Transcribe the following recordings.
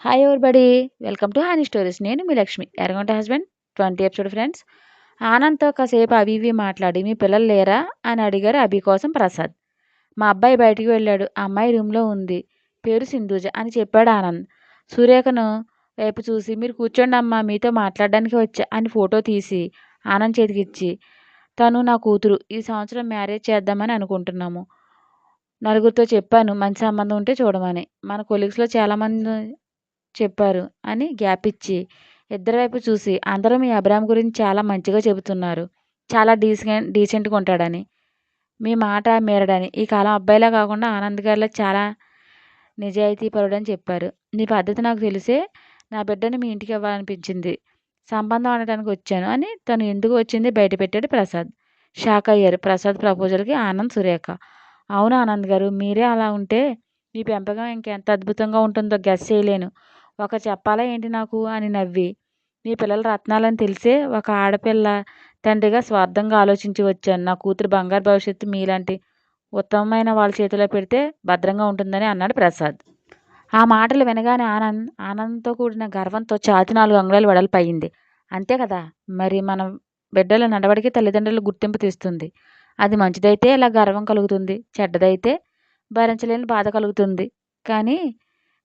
Hi everybody welcome to honey stories నేను మీ లక్ష్మి. ఎరగంట హస్బెండ్ ట్వంటీ ఎపిసోడ్ ఫ్రెండ్స్ ఆనంద్తో కాసేపు అవి ఇవి మాట్లాడి మీ పిల్లలు లేరా? అని అడిగారు అభి కోసం ప్రసాద్. మా అబ్బాయి బయటికి వెళ్ళాడు. అమ్మాయి రూమ్లో ఉంది. పేరు సింధూజ అని చెప్పాడు ఆనంద్. సూర్యకను వైపు చూసి మీరు కూర్చోండి అమ్మా మీతో మాట్లాడడానికి వచ్చా అని ఫోటో తీసి ఆనంద్ చేతికి ఇచ్చి తను నా కూతురు. ఈ సంవత్సరం మ్యారేజ్ చేద్దామని అనుకుంటున్నాము. నలుగురితో చెప్పాను. మంచి సంబంధం ఉంటే చూడమని. మన కొలీగ్స్లో చాలామంది చెప్పారు అని గ్యాప్ ఇచ్చి ఇద్దరి వైపు చూసి అందరూ మీ అబ్రామ్ గురించి చాలా మంచిగా చెబుతున్నారు. చాలా డీసెంట్ డీసెంట్గా ఉంటాడని మీ మాట మేరడని. ఈ కాలం అబ్బాయిలా కాకుండా ఆనంద్ గారిలో చాలా నిజాయితీ పరుడని చెప్పారు. నీ పద్ధతి నాకు తెలిసే నా బిడ్డను మీ ఇంటికి ఇవ్వాలనిపించింది. సంబంధం అనడానికి వచ్చాను అని తను ఎందుకు వచ్చింది బయట పెట్టాడు ప్రసాద్. షాక్ అయ్యారు. ప్రసాద్ ప్రపోజల్కి ఆనంద్ సురేఖ. అవును ఆనంద్ గారు మీరే అలా ఉంటే మీ పెంపకం ఇంకెంత అద్భుతంగా ఉంటుందో గెస్ చేయలేను. ఒక చెప్పాలా ఏంటి నాకు అని నవ్వి. మీ పిల్లల రత్నాలని తెలిసే ఒక ఆడపిల్ల తండ్రిగా స్వార్థంగా ఆలోచించి వచ్చాను. నా కూతురు బంగారు భవిష్యత్తు మీలాంటి ఉత్తమమైన వాళ్ళ చేతిలో పెడితే భద్రంగా ఉంటుందని అన్నాడు ప్రసాద్. ఆ మాటలు వినగానే ఆనంద్ ఆనందంతో కూడిన గర్వంతో ఛాతి నాలుగు అంగుళాలు వెడల్పయింది అంతే కదా మరి మన బిడ్డల నడవడికి తల్లిదండ్రులు గుర్తింపు తీస్తుంది. అది మంచిదైతే ఇలా గర్వం కలుగుతుంది చెడ్డదైతే భరించలేని బాధ కలుగుతుంది. కానీ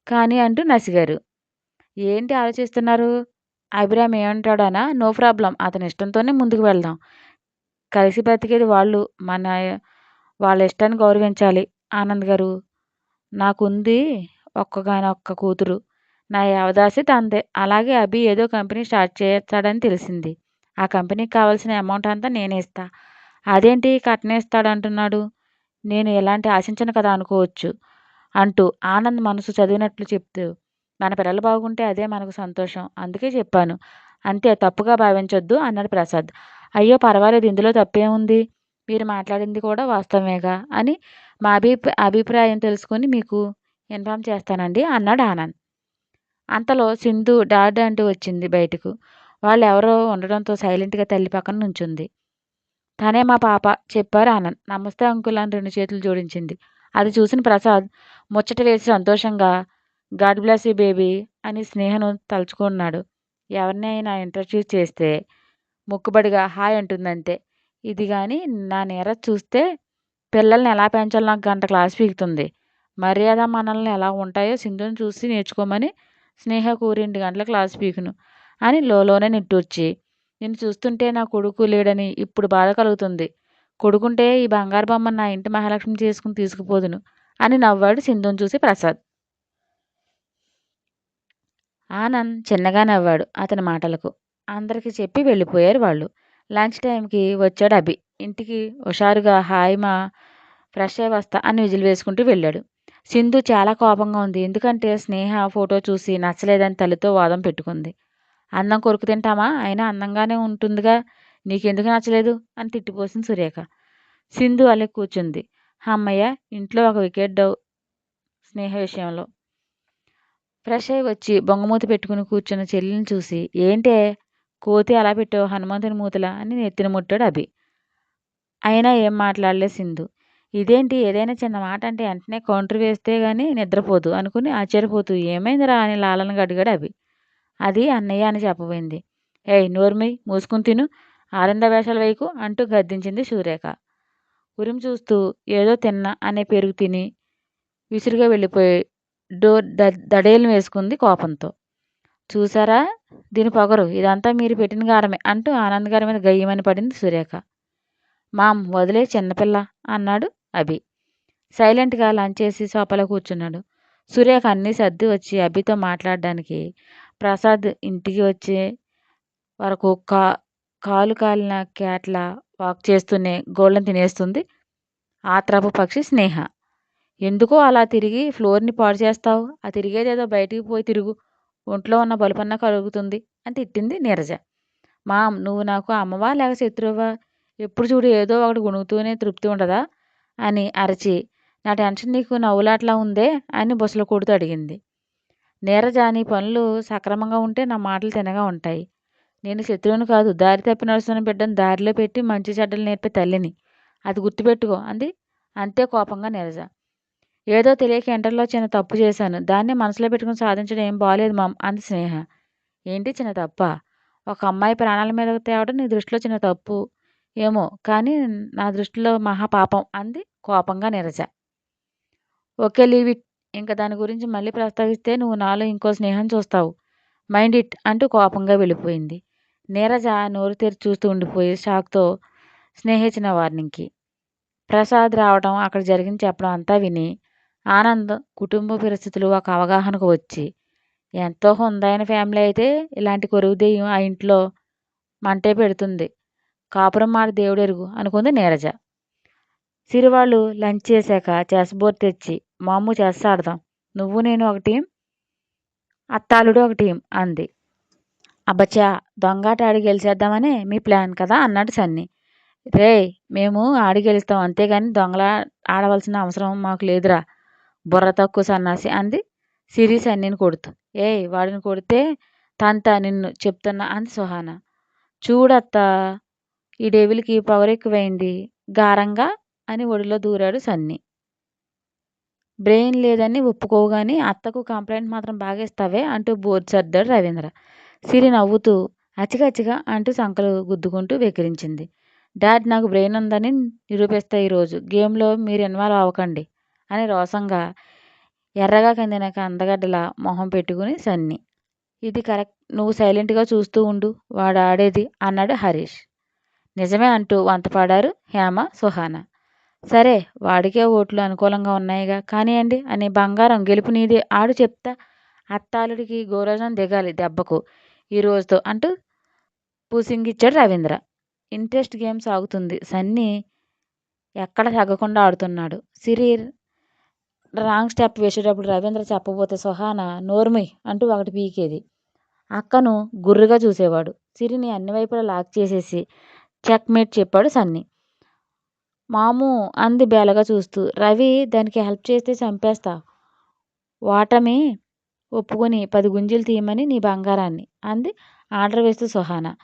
కానీ అంటూ నసిగారు. ఏంటి ఆలోచిస్తున్నారు? అభిరామ్ ఏమంటాడనా? No problem. అతని ఇష్టంతోనే ముందుకు వెళ్దాం. కలిసి బ్రతికేది వాళ్ళు. మన వాళ్ళ ఇష్టాన్ని గౌరవించాలి. ఆనంద్ గారు నాకుంది ఒక్కగానొక్క కూతురు. నా యావదాసి తందే. అలాగే అభి ఏదో కంపెనీ స్టార్ట్ చేస్తాడని తెలిసింది. ఆ కంపెనీకి కావాల్సిన అమౌంట్ అంతా నేనే ఇస్తా. అదేంటి కట్నేస్తాడు అంటున్నాడు నేను ఎలాంటి ఆశించను కదా అనుకోవచ్చు అంటూ ఆనంద్ మనసు చదివినట్లు చెప్తూ మన పిల్లలు బాగుంటే అదే మనకు సంతోషం. అందుకే చెప్పాను. అంతే తప్పుగా భావించొద్దు అన్నాడు ప్రసాద్. అయ్యో పర్వాలేదు ఇందులో తప్పేముంది? మీరు మాట్లాడింది కూడా వాస్తవమేగా? అని మా అభి అభిప్రాయం తెలుసుకొని మీకు ఇన్ఫామ్ చేస్తానండి అన్నాడు ఆనంద్. అంతలో సింధు డాడ్ అంటూ వచ్చింది బయటకు. వాళ్ళు ఎవరో ఉండడంతో సైలెంట్గా తల్లి పక్కన నుంచుంది. తనే మా పాప చెప్పారు ఆనంద్. నమస్తే అంకుల్ అని రెండు చేతులు జోడించింది. అది చూసిన ప్రసాద్ ముచ్చట వేసి సంతోషంగా గాడ్ బ్లెస్ యూ బేబీ అని స్నేహను తలుచుకున్నాడు. ఎవరినైనా ఇంట్రడ్యూస్ చేస్తే మొక్కుబడిగా హాయ్ అంటుందంతే ఇది కానీ నా నేర చూస్తే పిల్లల్ని ఎలా పెంచాలో నాకు గంట క్లాస్ పీకుతుంది. మర్యాద మనల్ని ఎలా ఉంటాయో సింధుని చూసి నేర్చుకోమని స్నేహకు రెండు గంటల క్లాస్ పీకును అని లోలోనే నిట్టూర్చి నేను చూస్తుంటే నా కొడుకు లేడని ఇప్పుడు బాధ కలుగుతుంది. కొడుకుంటే ఈ బంగారు బొమ్మ నా ఇంటి మహాలక్ష్మి చేసుకుని తీసుకుపోదును అని నవ్వాడు సింధుని చూసి ప్రసాద్. ఆనంద్ చిన్నగా నవ్వాడు అతని మాటలకు. అందరికీ చెప్పి వెళ్ళిపోయారు వాళ్ళు. లంచ్ టైంకి వచ్చాడు అభి. ఇంటికి హుషారుగా హాయ్ మా ఫ్రెష్ అయ్యి వస్తా అని విజిల్ వేసుకుంటూ వెళ్ళాడు. సింధు చాలా కోపంగా ఉంది. ఎందుకంటే స్నేహ ఫోటో చూసి నచ్చలేదని తల్లితో వాదం పెట్టుకుంది. అందం కొరుకు తింటామా? అయినా అందంగానే ఉంటుందిగా. నీకెందుకు నచ్చలేదు? అని తిట్టిపోసింది సురేఖ. సింధు అలా కూర్చుంది. అమ్మయ్య ఇంట్లో ఒక వికెట్ డౌ స్నేహ విషయంలో. ఫ్రెష్ అయి వచ్చి బొంగమూతి పెట్టుకుని కూర్చున్న చెల్లిని చూసి ఏంటే? కోతి అలా పెట్టావు హనుమంతుని మూతలా? అని నెత్తిన ముట్టాడు అభి. అయినా ఏం మాట్లాడలే సింధు. ఇదేంటి? ఏదైనా చిన్న మాట అంటే వెంటనే కౌంటర్ వేస్తే కానీ నిద్రపోదు అనుకుని ఆశ్చర్యపోతూ ఏమైందిరా? అని లాలను అడిగాడు అభి. అది అన్నయ్య అని చెప్పబోయింది. ఏయ్ నోర్మి మూసుకుని తిను. ఆనంద వేషాల వైపు అంటూ గద్దించింది సూరేఖ ఉరిమి చూస్తూ ఏదో తిన్నా అనే పెరుగు తిని విసురుగా వెళ్ళిపోయి డోర్ ద దడేలు వేసుకుంది కోపంతో. చూసారా? దీని పొగరు. ఇదంతా మీరు పెట్టిన గారమే అంటూ ఆనంద్ గారి మీద గయ్యమని పడింది సురేఖ. మామ్ వదిలే చిన్నపిల్ల అన్నాడు అభి. సైలెంట్గా లంచ్ చేసి సోఫాలో కూర్చున్నాడు. సురేఖ అన్నీ సర్ది వచ్చి అభితో మాట్లాడడానికి ప్రసాద్ ఇంటికి వచ్చే వరకు కా కాలు కాలిన క్యాట్ల వాక్ చేస్తూనే గోళ్ళని తినేస్తుంది. ఆత్రపు పక్షి స్నేహ. ఎందుకో అలా తిరిగి ఫ్లోర్ని పాడు చేస్తావు? ఆ తిరిగేదేదో బయటికి పోయి తిరుగు. ఒంట్లో ఉన్న బలుపన్న కలుగుతుంది అని తిట్టింది నీరజ. మా నువ్వు నాకు అమ్మవా లేక శత్రువా? ఎప్పుడు చూడు ఏదో ఒకటి గుణుగుతూనే తృప్తి ఉండదా? అని అరచి నా టెన్షన్ నీకు నవ్వులాట్లా ఉందే అని బుసలు కొడుతూ అడిగింది. నీరజ నీ పనులు సక్రమంగా ఉంటే నా మాటలు తినగా ఉంటాయి. నేను శత్రువుని కాదు దారి తప్పి నడుస్తున్న బిడ్డను దారిలో పెట్టి మంచి చెడ్డలు నేర్పే తల్లిని. అది గుర్తుపెట్టుకో అంది. అంతే కోపంగా నీరజ. ఏదో తెలియక ఇంటర్లో చిన్న తప్పు చేశాను. దాన్ని మనసులో పెట్టుకుని సాధించడం ఏం బాగాలేదు మామ్ అంది స్నేహ. ఏంటి చిన్న తప్ప? ఒక అమ్మాయి ప్రాణాల మీద తేవడం నీ దృష్టిలో చిన్న తప్పు. ఏమో కానీ నా దృష్టిలో మహాపాపం అంది కోపంగా నీరజ. Okay leave it. ఇంకా దాని గురించి మళ్ళీ ప్రస్తావిస్తే నువ్వు నాలో ఇంకో స్నేహం చూస్తావు. మైండ్ ఇట్ అంటూ కోపంగా వెళ్ళిపోయింది. నీరజ నోరు తెరిచి చూస్తూ ఉండిపోయి షాక్తో స్నేహించిన వార్నింగ్కి. ప్రసాద్ రావడం అక్కడ జరిగింది చెప్పడం అంతా విని ఆనంద్ కుటుంబ పరిస్థితులు ఒక అవగాహనకు వచ్చి ఎంతో హుందైన ఫ్యామిలీ అయితే ఇలాంటి కొరువు దెయ్యం ఆ ఇంట్లో మంటే పెడుతుంది. కాపురం మాట దేవుడెరుగు అనుకుంది నీరజ. సిరివాళ్ళు లంచ్ చేశాక చెస్ బోర్డ్ తెచ్చి మాము చెస్ ఆడదాం. నువ్వు నేను ఒక టీం అత్తాలుడు ఒక టీం అంది. అబ్బచ్చా దొంగాట ఆడి గెలిచేద్దామని మీ ప్లాన్ కదా అన్నాడు సన్ని. రే మేము ఆడి గెలుస్తాం. అంతేగాని దొంగల ఆడవలసిన అవసరం మాకు లేదురా. బుర్ర తక్కువ సన్నాసి అంది. సిరి సన్నిని కొడుతూ. ఏయ్ వాడిని కొడితే తంత నిన్ను చెప్తున్నా అంది సుహాన. చూడత్త ఈ డేవిల్కి పవర్ ఎక్కువైంది గారంగా అని ఒడిలో దూరాడు సన్ని. బ్రెయిన్ లేదని ఒప్పుకోగాని అత్తకు కంప్లైంట్ మాత్రం బాగా ఇస్తావే అంటూ బోర్డు సర్దాడు రవీంద్ర. సిరి నవ్వుతూ అచ్చిగచ్చిగా అంటూ సంకలు గుద్దుకుంటూ వెక్కిరించింది. డాడ్ నాకు బ్రెయిన్ ఉందని నిరూపిస్తా ఈరోజు గేమ్లో మీరు ఇన్వాల్వ్ అవ్వకండి. అని రోషంగా ఎర్రగా కందిన అందగడ్డల మొహం పెట్టుకుని సన్ని. ఇది కరెక్ట్. నువ్వు సైలెంట్గా చూస్తూ ఉండు. వాడు ఆడేది అన్నాడు హరీష్. నిజమే అంటూ వంతపాడారు హేమ సుహాన. సరే వాడికే ఓట్లు అనుకూలంగా ఉన్నాయిగా. కానివ్వండి అని బంగారం గెలుపు నీదే. ఆడు చెప్తా. అత్తాలుడికి గోరోజం దిగాలి దెబ్బకు. ఈ రోజుతో అంటూ పూసింగిచ్చాడు రవీంద్ర. ఇంట్రెస్ట్ గేమ్ సాగుతుంది. సన్నీ ఎక్కడ తగ్గకుండా ఆడుతున్నాడు. సిరీర్ రాంగ్ స్టెప్ వేసేటప్పుడు రవీంద్ర చెప్పబోతే సుహాన నోర్మి అంటూ ఒకటి పీకేది. అక్కను గుర్రుగా చూసేవాడు. సిరిని అన్ని వైపులా లాక్ చేసేసి చెక్మేట్ చెప్పాడు సన్ని. మాము అంది బేలగా చూస్తూ. రవి దానికి హెల్ప్ చేస్తే చంపేస్తా. ఓటమి ఒప్పుకొని పది గుంజీలు తీయమని నీ బంగారాన్ని అంది. ఆర్డర్ వేస్తూ సుహాన.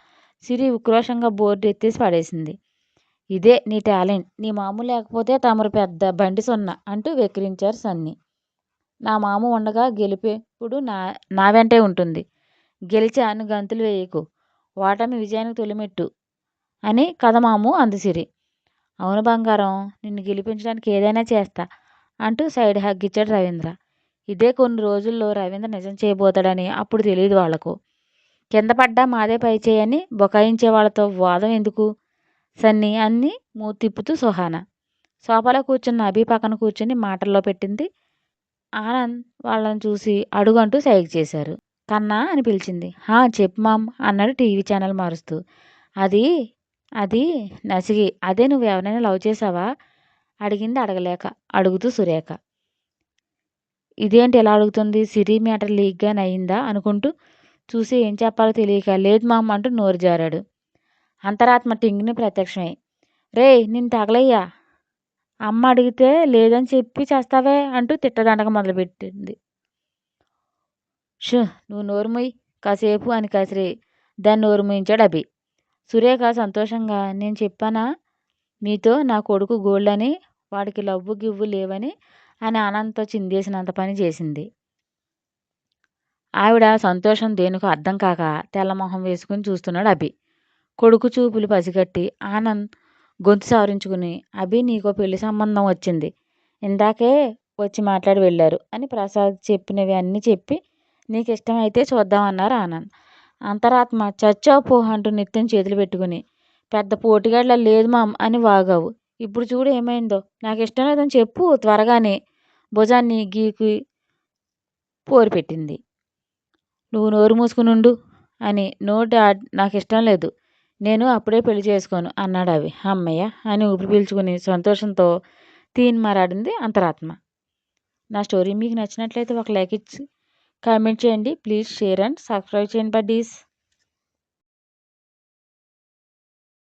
సిరి ఉక్రోషంగా బోర్డు ఎత్తేసి పడేసింది. ఇదే నీ టాలెంట్. నీ మాము లేకపోతే తమరు పెద్ద బండి సున్నా అంటూ వెక్కిరించారు సన్ని. నా మాము ఉండగా గెలిపేప్పుడు నా నా వెంటే ఉంటుంది. గెలిచాను గంతులు వేయకు. ఓటమి విజయానికి తొలిమెట్టు అని కథ మాము అందుసిరి. అవును బంగారం నిన్ను గెలిపించడానికి ఏదైనా చేస్తా అంటూ సైడ్ హగ్ ఇచ్చాడు రవీంద్ర. ఇదే కొన్ని రోజుల్లో రవీంద్ర నిజం చేయబోతాడని అప్పుడు తెలియదు వాళ్ళకు కింద పడ్డా మాదే పై చేయని బొకాయించే వాళ్ళతో వాదం ఎందుకు? సన్ని అన్ని మూతి తిప్పుతూ సుహాన. సోఫాలో కూర్చున్న అభి పక్కన కూర్చుని మాటల్లో పెట్టింది. ఆనంద్ వాళ్ళని చూసి అడుగంటూ సైగ చేశారు. కన్నా అని పిలిచింది. హా చెప్పు మామ్ అన్నాడు టీవీ ఛానల్ మారుస్తూ. అది అది నసిగి అదే నువ్వు ఎవరైనా లవ్ చేసావా అడిగింది అడగలేక అడుగుతూ సురేఖ. ఇదేంటి ఎలా అడుగుతుంది? సిరి మ్యాటర్ లీక్గా నయ్యిందా? అనుకుంటూ చూసి ఏం చెప్పాలో తెలియక లేదు మామ్ అంటూ నోరు జారాడు. అంతరాత్మ టింగిని ప్రత్యక్షమై. రే నిన్ను తగలయ్యా? అమ్మ అడిగితే లేదని చెప్పి చేస్తావే? అంటూ తిట్టదండక మొదలుపెట్టింది. షు నువ్వు నోరుమొయ్యి కాసేపు అని కసిరి. దాన్ని నోరుమూయించాడు అభి. సురేఖ సంతోషంగా నేను చెప్పానా? మీతో నా కొడుకు గోల్డ్ అని వాడికి లవ్వు గివ్వు లేవని అని ఆనందంతో చిందేసినంత పని చేసింది. ఆవిడ సంతోషం దేనికో అర్థం కాక తెల్లమొహం వేసుకుని చూస్తున్నాడు అభి. కొడుకు చూపులు పసిగట్టి ఆనంద్ గొంతు సవరించుకుని అభి నీకో పెళ్ళి సంబంధం వచ్చింది. ఇందాకే వచ్చి మాట్లాడి వెళ్ళారు అని ప్రసాద్ చెప్పినవి అన్నీ చెప్పి నీకు ఇష్టమైతే చూద్దామన్నారు ఆనంద్. అంతరాత్మ చచ్చావు అంటూ నిత్యం చేతులు పెట్టుకుని పెద్ద పోటీగాళ్ళ లేదు మామ్ అని వాగావు. ఇప్పుడు చూడు ఏమైందో నాకు ఇష్టం లేదని చెప్పు త్వరగానే. భుజాన్ని గీకి పోరు పెట్టింది. నువ్వు నోరు మూసుకునుండు అని నో డాడ్ నాకు ఇష్టం లేదు. నేను అప్పుడే పెళ్ళి చేసుకోను అన్నాడు అవి. అమ్మయ్య అని ఊపిరి పీల్చుకుని సంతోషంతో తీన్ మారాడింది అంతరాత్మ. నా స్టోరీ మీకు నచ్చినట్లయితే ఒక లైక్ ఇచ్చి కామెంట్ చేయండి. ప్లీజ్ షేర్ అండ్ సబ్స్క్రైబ్ చేయండి బడ్డీస్.